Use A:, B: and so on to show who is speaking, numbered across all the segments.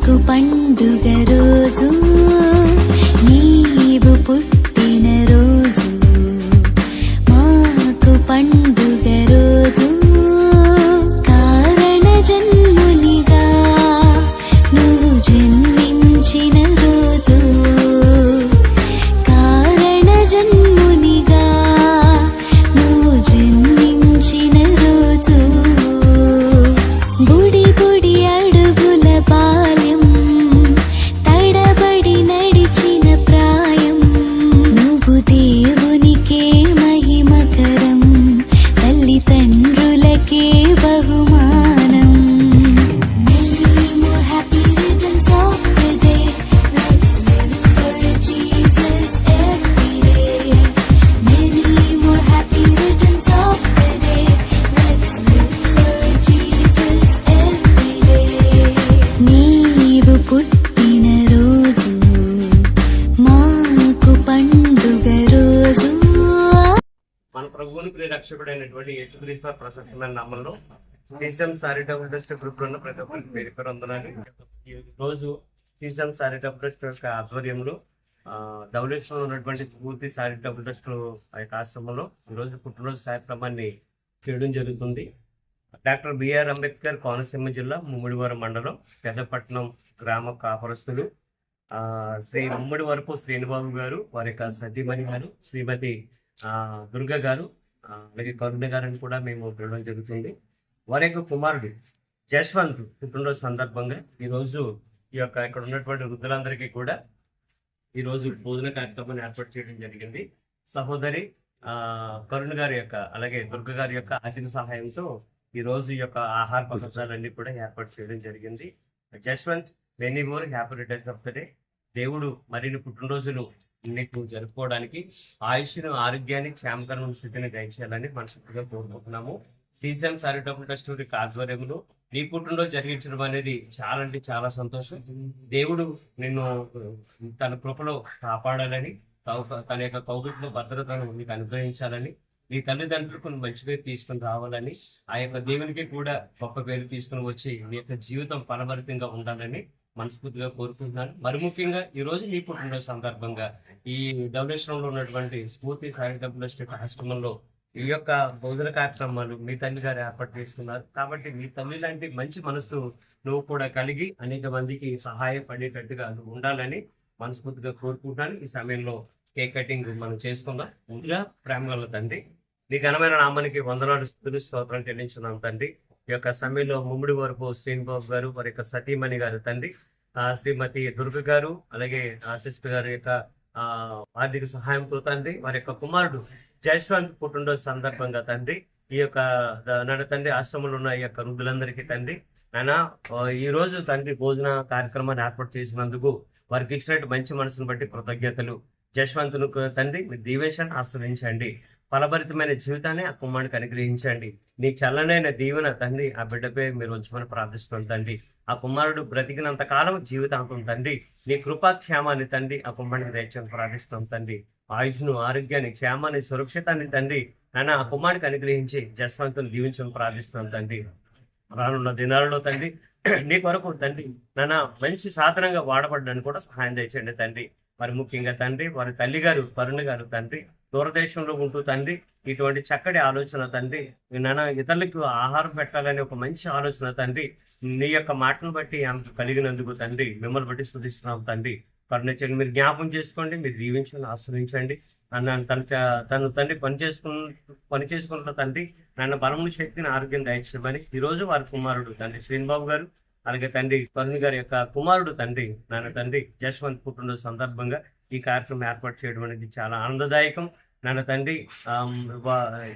A: మాకు పండుగ రోజు. మన ప్రభువుని ప్రియరక్షకుడైనటువంటి యేసుక్రీస్తు ప్రశస్తమైన నామంలో సీసం సారిటబుల్ ట్రస్ట్ గ్రూప్లో ఉన్న ప్రతి ఒక్కరికి పేరు పేరు వందనాలు. ఈ రోజు సీసం సారిటబుల్ ట్రస్ట్ యొక్క ఆధ్వర్యంలో ఆ, ఉన్నటువంటి పూర్తి సారిటబుల్ ట్రస్ట్ ఆ యొక్క ఆశ్రమంలో ఈ రోజు పుట్టినరోజు కార్యక్రమాన్ని చేయడం జరుగుతుంది. డాక్టర్ బిఆర్ అంబేద్కర్ కోనసీమ జిల్లా ముమ్మిడివారం మండలం పెద్దపట్నం గ్రామ కాపురస్తులు. ఆ, శ్రీ ముమ్మిడి వరపు శ్రీనిబాబు గారు వారి యొక్క సతీమణి గారు శ్రీమతి ఆ, దుర్గ గారు అలాగే కరుణ గారిని కూడా మేము పిలవడం జరుగుతుంది. వారి యొక్క కుమారుడు జశ్వంత్ పుట్టినరోజు సందర్భంగా ఈరోజు ఈ యొక్క ఇక్కడ ఉన్నటువంటి వృద్ధులందరికీ కూడా ఈరోజు భోజన కార్యక్రమాన్ని ఏర్పాటు చేయడం జరిగింది. సహోదరి ఆ, గారి యొక్క అలాగే దుర్గ గారి యొక్క ఆర్థిక సహాయంతో ఈ రోజు ఈ యొక్క ఆహార పదార్థాలన్నీ కూడా ఏర్పాటు చేయడం జరిగింది. Jashwanth many more happy returns of the day దేవుడు మరిన్ని పుట్టినరోజులు నీకు జరుపుకోవడానికి ఆయుష్ను ఆరోగ్యాన్ని క్షేమకరమైన స్థితిని దయచేయాలని మనస్ఫూర్తిగా కోరుకుంటున్నాము. సీసీఎం చారిటబుల్ ట్రస్ట్ యొక్క ఆధ్వర్యంలో నీ పుట్టినరోజు జరిగించడం అనేది చాలా అంటే చాలా సంతోషం. దేవుడు నిన్ను తన కృపలో కాపాడాలని తన యొక్క కౌగిట్లో భద్రతను నీకు అనుగ్రహించాలని నీ తల్లిదండ్రులకు మంచి పేరు తీసుకుని రావాలని ఆ యొక్క దేవునికి కూడా గొప్ప పేరు తీసుకుని వచ్చి నీ యొక్క జీవితం ఫలభరితంగా ఉండాలని మనస్ఫూర్తిగా కోరుకుంటున్నాను. మరి ముఖ్యంగా ఈ రోజు నీ పుట్టినరోజు సందర్భంగా ఈ ధవలేశ్వరంలో ఉన్నటువంటి స్ఫూర్తి చారిటబుల్ స్టేట్ ఆశ్రమంలో ఈ యొక్క భోజన కార్యక్రమాలు మీ తల్లి గారు ఏర్పాటు చేస్తున్నారు. కాబట్టి మీ తల్లి లాంటి మంచి మనసు నువ్వు కూడా కలిగి అనేక మందికి సహాయపడేటట్టుగా నువ్వు ఉండాలని మనస్ఫూర్తిగా కోరుకుంటున్నాను. ఈ సమయంలో కేక్ కటింగ్ మనం చేసుకుందాం. ముందుగా ప్రేమ తండ్రి నీ ఘనమైన నామానికి వందనాలు స్థుతులు స్తోత్రం చెల్లించున్నాం తండ్రి. ఈ యొక్క సమయంలో ముమ్మిడి వరపు శ్రీనిబాబు గారు వారి యొక్క సతీమణి గారు తండ్రి శ్రీమతి దుర్గ గారు అలాగే ఆశిష్ గారి యొక్క ఆర్థిక సహాయంతో తండ్రి వారి యొక్క కుమారుడు జయశ్వంత్ పుట్టినరోజు సందర్భంగా తండ్రి ఈ యొక్క నడ తండ్రి ఆశ్రమంలో ఉన్న ఈ యొక్క వృద్ధులందరికీ తండ్రి ఆయన ఈ రోజు తండ్రి భోజన కార్యక్రమాన్ని ఏర్పాటు చేసినందుకు వారికి ఇచ్చినట్టు మంచి మనసును బట్టి కృతజ్ఞతలు. జశ్వంతును తండ్రి మీరు దీవించండి ఆశ్రయించండి. ఫలభరితమైన జీవితాన్ని ఆ కుమారునికి అనుగ్రహించండి. నీ చల్లనైన దీవెన తండ్రి ఆ బిడ్డపై మీరు ఉంచమని ప్రార్థిస్తున్నాం తండ్రి. ఆ కుమారుడు బ్రతికినంత కాలం జీవితాంతం తండ్రి. నీ కృపాక్షేమాన్ని తండ్రి ఆ కుమారునికి దయచని ప్రార్థిస్తున్నాం తండ్రి. ఆయుష్ను ఆరోగ్యాన్ని క్షేమాన్ని సురక్షితాన్ని తండ్రి. నన్ను ఆ కుమారునికి అనుగ్రహించి జస్వంతుని దీవించమని ప్రార్థిస్తున్నాం తండ్రి. రానున్న దినాలలో తండ్రి నీ కొరకు తండ్రి నాన్న మంచి సాధనంగా వాడబడ్డానికి కూడా సహాయం తెచ్చండి తండ్రి. మరి ముఖ్యంగా తండ్రి వారి తల్లి గారు కరుణ గారు తండ్రి దూరదేశంలో ఉంటూ తండ్రి ఇటువంటి చక్కటి ఆలోచన తండ్రి నాన్న ఇతరులకు ఆహారం పెట్టాలనే ఒక మంచి ఆలోచన తండ్రి నీ యొక్క మాటను బట్టి ఆమెకు కలిగినందుకు తండ్రి మిమ్మల్ని బట్టి స్థుతిస్తున్నాం తండ్రి. కరుణించండి మీరు జ్ఞాపం చేసుకోండి మీరు దీవించండి ఆశ్రయించండి. నన్ను తన తను తండ్రి పని చేసుకున్న పని చేసుకున్న తండ్రి నన్ను బలముని శక్తిని ఆరోగ్యం దయచేయమని ఈ రోజు వారి కుమారుడు తండ్రి శ్రీనిబాబు గారు అలాగే తండ్రి కరుణ్ గారి యొక్క కుమారుడు తండ్రి నాన్న తండ్రి జశ్వంత్ పుట్టినరోజు సందర్భంగా ఈ కార్యక్రమం ఏర్పాటు చేయడం అనేది చాలా ఆనందదాయకం. నాన్న తండ్రి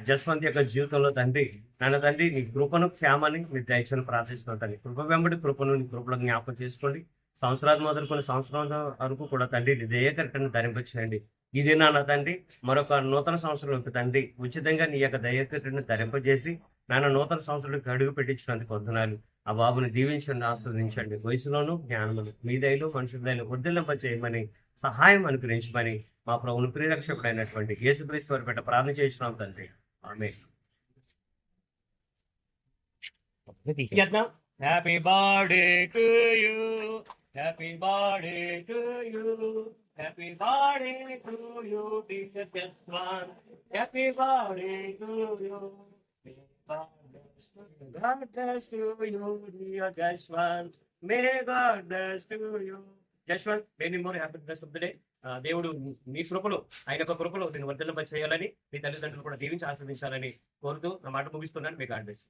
A: జస్వంత్ యొక్క జీవితంలో తండ్రి నాన్న తండ్రి నీ కృపను క్షేమాన్ని మీరు దయచని ప్రార్థిస్తున్నాను తండ్రి. కృప వెంబడి కృపను నీ కృపలో జ్ఞాపకం చేసుకోండి. సంవత్సరాలు మొదలుకొని సంవత్సరాల వరకు కూడా తండ్రి నీ దయకరటను ధరింపచేయండి. ఇది నాన్న తండ్రి మరొక నూతన సంవత్సరంలోకి తండ్రి ఉచితంగా నీ యొక్క దయకరటను ధరింపజేసి నాన్న నూతన సంవత్సరానికి అడుగు పెట్టించినందుకు వందనాలు. ఆ బాబుని దీవించండి ఆస్వాదించండి వయసులోను జ్ఞానమును మీ దయలో మనుషుల దయలో వర్ధిల్లింప చేయమని సహాయం అనుగ్రహించమని మా ప్రభుని ప్రియరక్షకుడైనటువంటి యేసుక్రీస్తు వారి పెట్ట ప్రార్థన చేస్తున్నాం తండ్రి. ఆమె happy birthday to you happy birthday to you happy birthday to you teacher Jaswanth happy birthday to you God bless to you, dear Jashwant. May God bless to you. Jashwanth many more happiness of the day దేవుడు మీ కృపలో ఆయన యొక్క కృపలో నేను వర్ధలింప చేయాలని మీ తల్లిదండ్రులు కూడా దీవించి ఆస్వాదించాలని కోరుతూ నా మాట ముగిస్తున్నాను. మీకు
B: అడ్వైస్